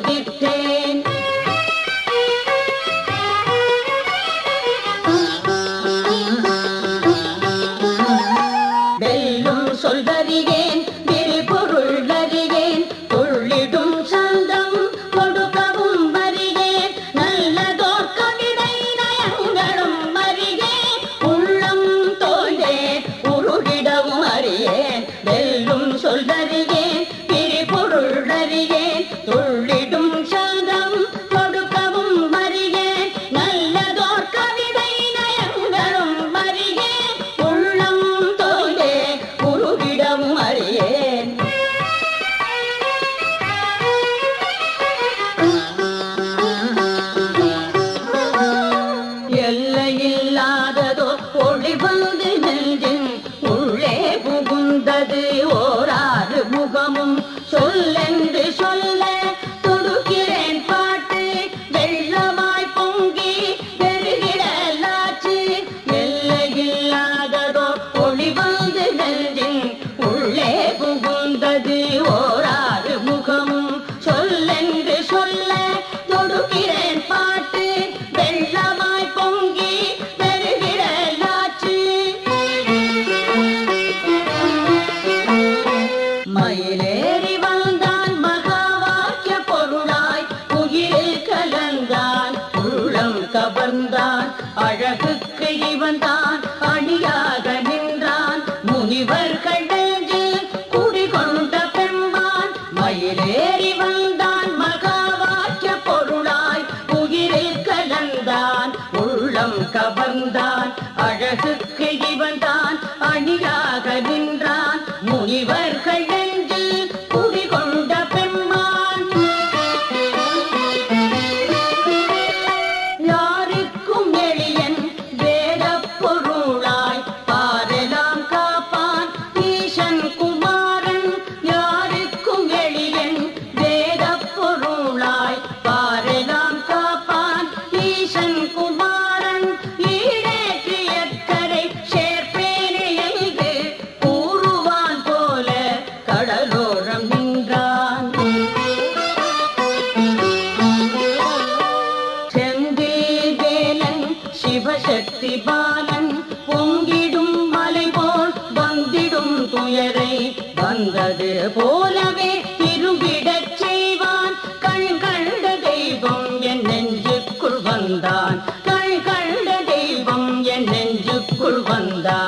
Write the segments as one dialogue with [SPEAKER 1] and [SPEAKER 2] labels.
[SPEAKER 1] did it. பொருள் வந்தா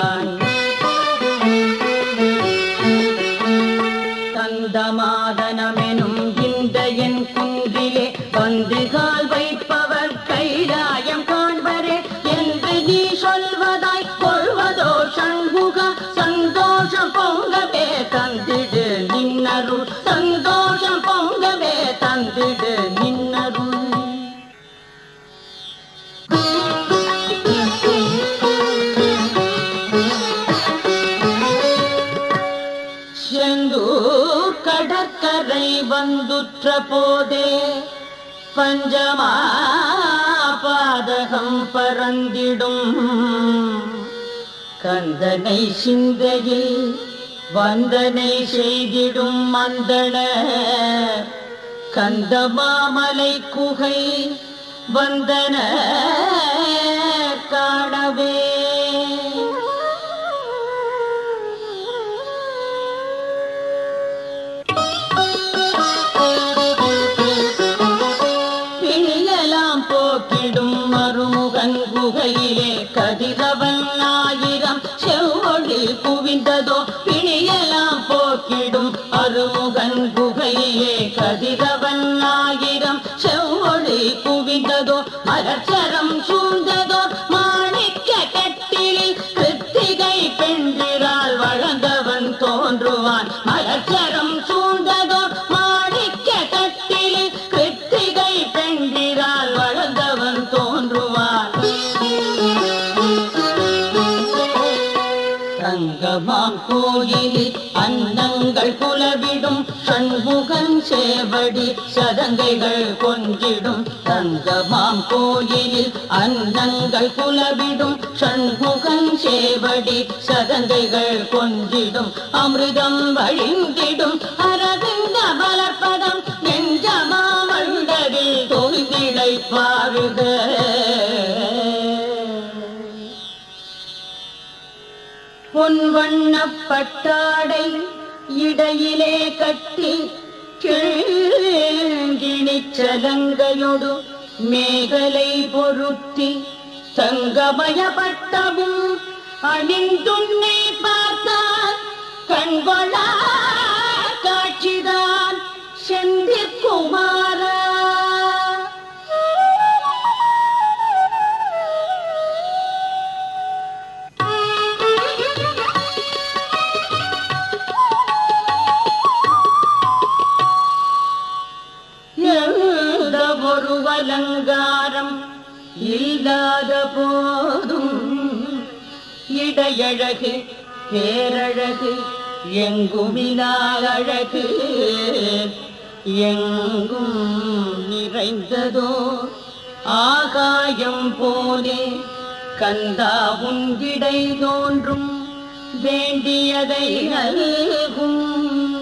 [SPEAKER 1] துற்ற போதே பஞ்சமா பாதகம் பறந்திடும். கந்தனை சிந்தையில் வந்தனை செய்திடும் மந்தன. கந்தமாமலை குகை வந்தன காணவே. சேவடி சதங்கைகள் கொஞ்சிடும். தங்கமாம் கோயிலில் அன்னங்கள் புலவிடும். ஷண்முகன் சேவடி சதங்கைகள் கொஞ்சிடும். அமிர்தம் வழிந்திடும். அரவிந்த வளர்ப்பதம் நெஞ்சமா வண்டரில் தொழுந்திடை பாருக. பொன் வண்ணப்பட்டாடை இடையிலே கட்டி கிணிச்சலங்கையொடு மேகலை பொருத்தி சங்கமயப்பட்டவும் அணிந்துன்னை பார்த்தால் கண்கொள்ளா காட்சிதான் செந்திற்குமார் அலங்காரம் இல்லாத போதும். இடையழகு பேரழகு எங்குமினாழகு எங்கும் நிறைந்ததோ ஆகாயம் போலே கந்தா உன்கிடை தோன்றும். வேண்டியதை நல்கும்.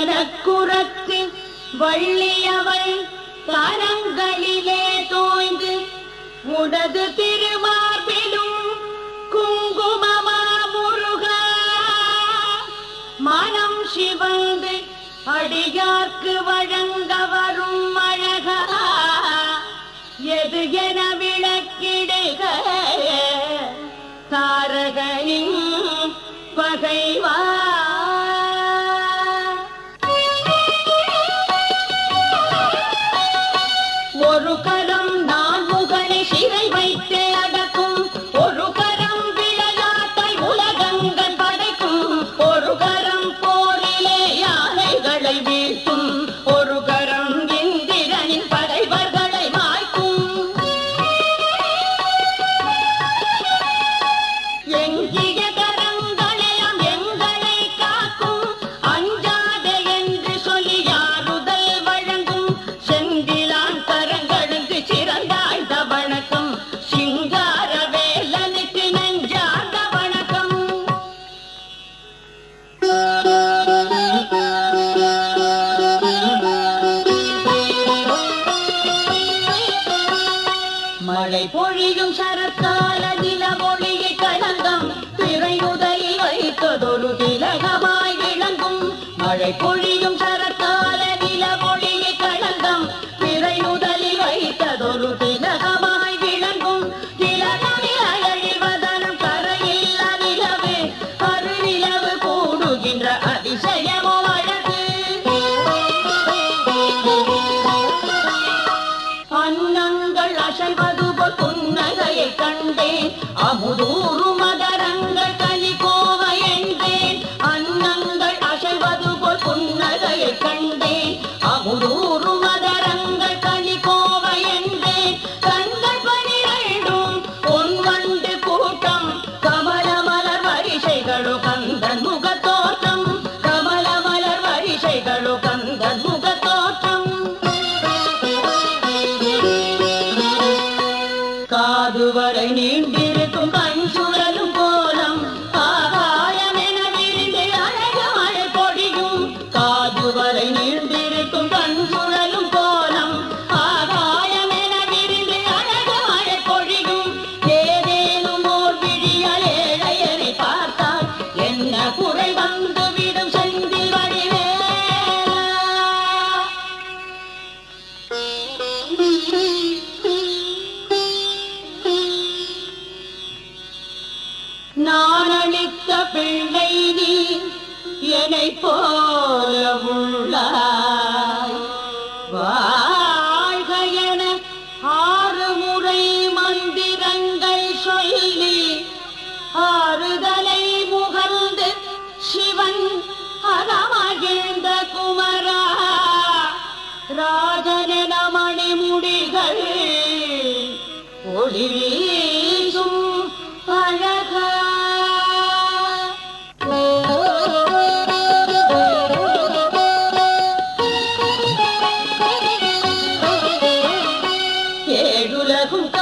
[SPEAKER 1] மலக்குறத்து வள்ளியவள் கரங்களிலே தோய்ந்து உனது திருமார்பிலும் குங்குமமா முருகா. மனம் சிவந்து அடியார்க்கு வழங்கவா பொழுதிலகமாய் விளங்கும் மழை பொழியும் நான் அளித்த பிள்ளை நீ என்னை போல உள்ளார் 아, 그럼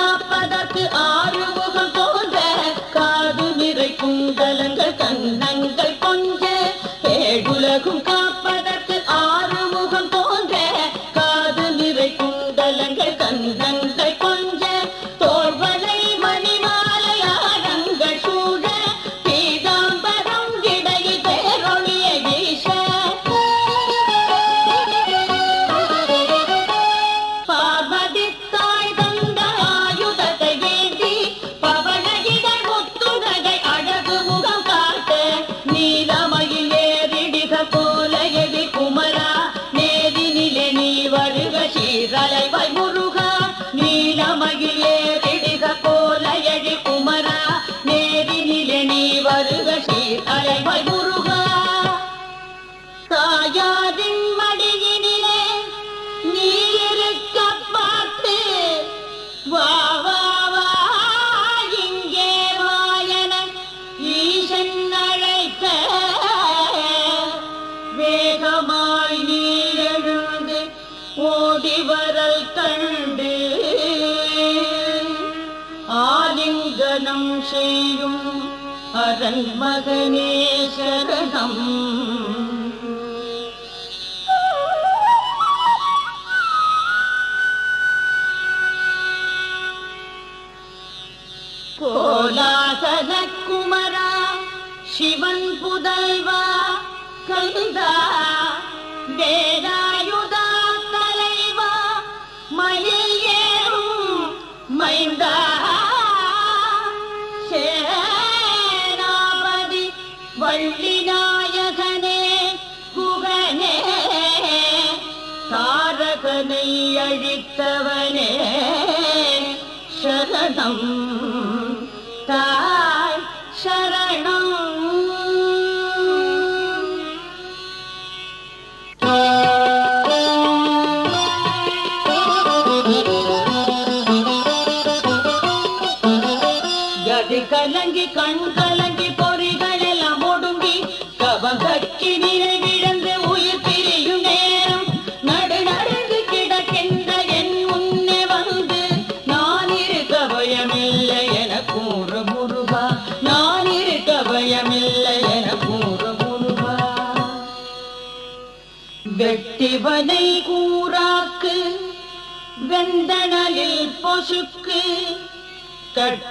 [SPEAKER 1] Israel, ahí va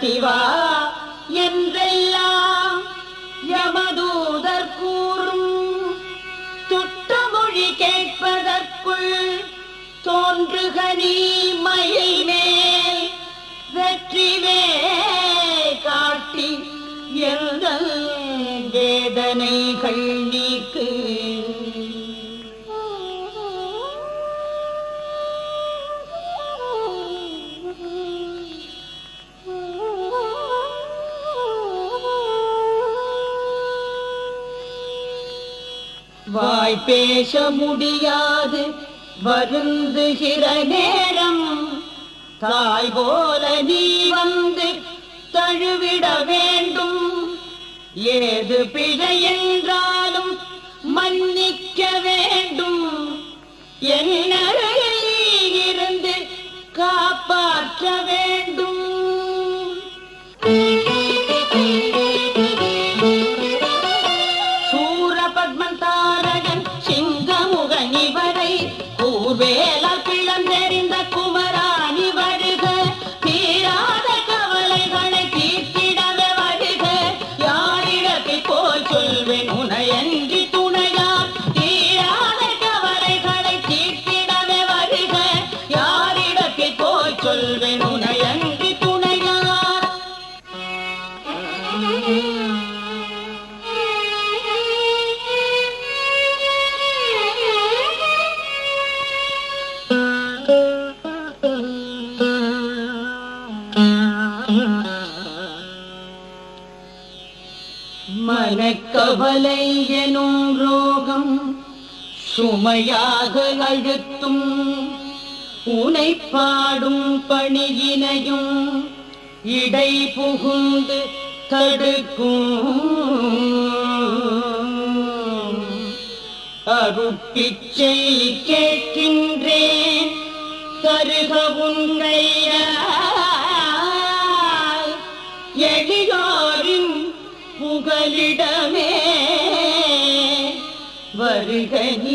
[SPEAKER 1] சிவா என்றெல்லாம் யமதூதர் கூறும். துட்டமொழி கேட்பதற்குள் தோன்றுக மயில் பேச முடியாது வருந்துகிற நேரம் தாய் போல நீ வந்து தழுவிட வேண்டும். ஏது பிழை என்றாலும் மன்னிக்க வேண்டும். என்ன உண்மையாக அழுத்தும். உனை பாடும் பணியினையும் இடை புகுந்து தடுக்கும். அருட்பிச்சை கேட்கின்றேன் கருக உன்னைய எளியோரின் புகலிடமே வருகனி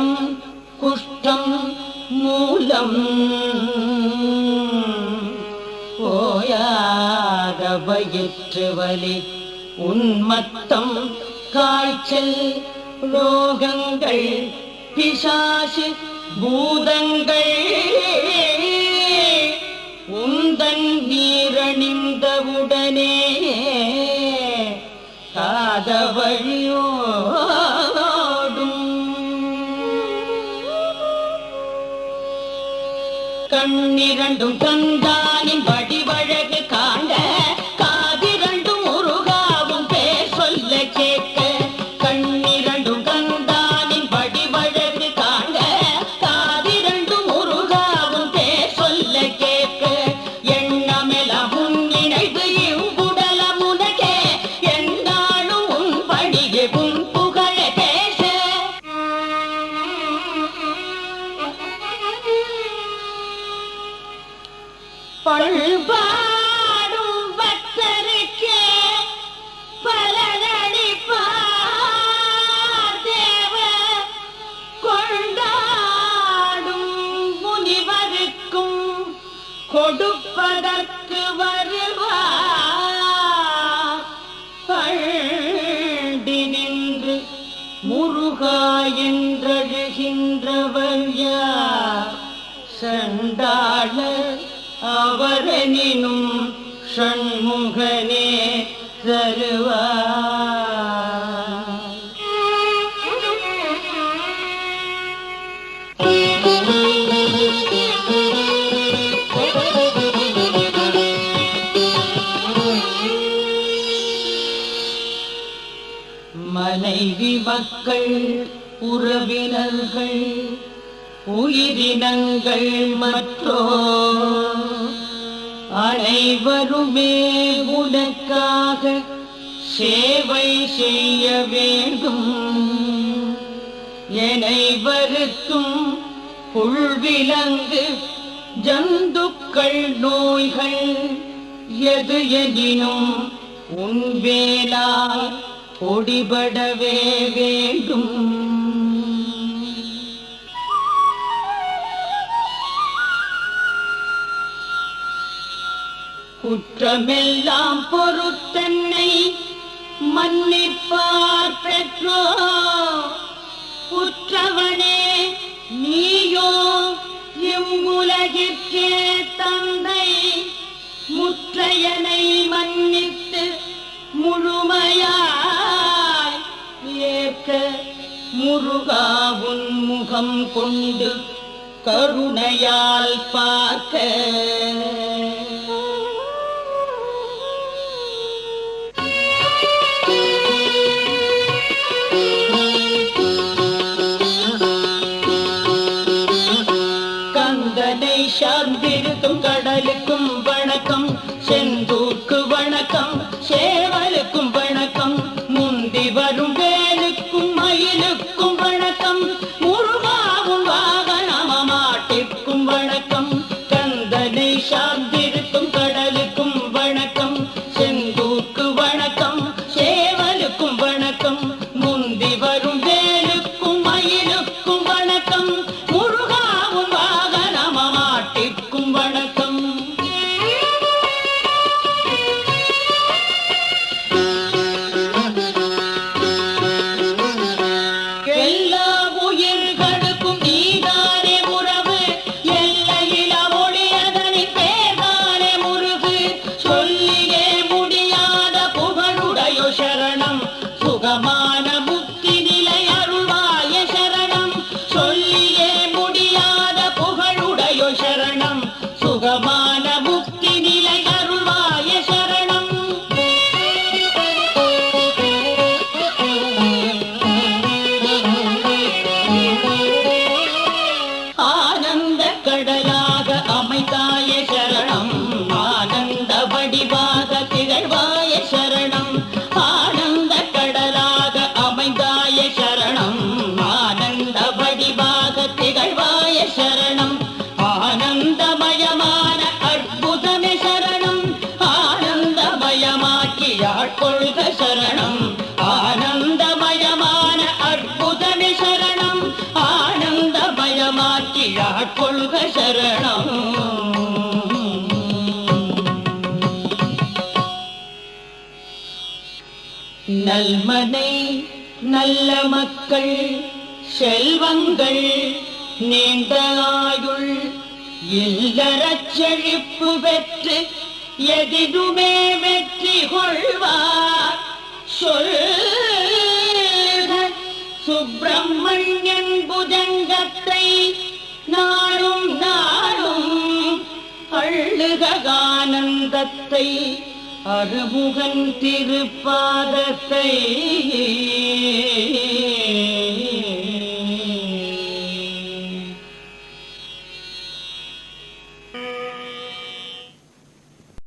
[SPEAKER 1] குஷ்டம் குஷ்டம் மூலம் ஓயாத வயிற்று வலி உன்மத்தம் காய்ச்சல் ரோகங்கள் பிசாசு பூதங்கள் கண்ணிரண்டும் தந்தானின் ஷண்முகனே மனைவி மக்கள் உறவினர்கள் உயிரினங்கள் மற்றோ அனைவருமே உனக்காக சேவை செய்ய வேண்டும். என்னை வருத்தும் புல்விலங்கு ஜந்துக்கள் நோய்கள் எது எனினும் உன் வேளா பொடிபடவே வேண்டும். குற்றமெல்லாம் பொறுத்தன்னை மன்னிப்பார் பெற்றோ. குற்றவனே நீயோ இம்முலகிற்கே தந்தை. முற்றையனை மன்னித்து முழுமையாய் ஏற்க முருகாவுன் முகம் கொண்டு கருணையால் பார்க்க. நல்மனை நல்ல மக்கள் செல்வங்கள் நீண்ட ஆயுள் இல்லறச் செழிப்பு பெற்று எதிலுமே வெற்றி கொள்வார். சொல் சுப்பிரமணியன் புஜங்கத்தை நாளும் நாளும் அள்ளுக ஆனந்தத்தை அறுமுகன் திருப்பாதத்தை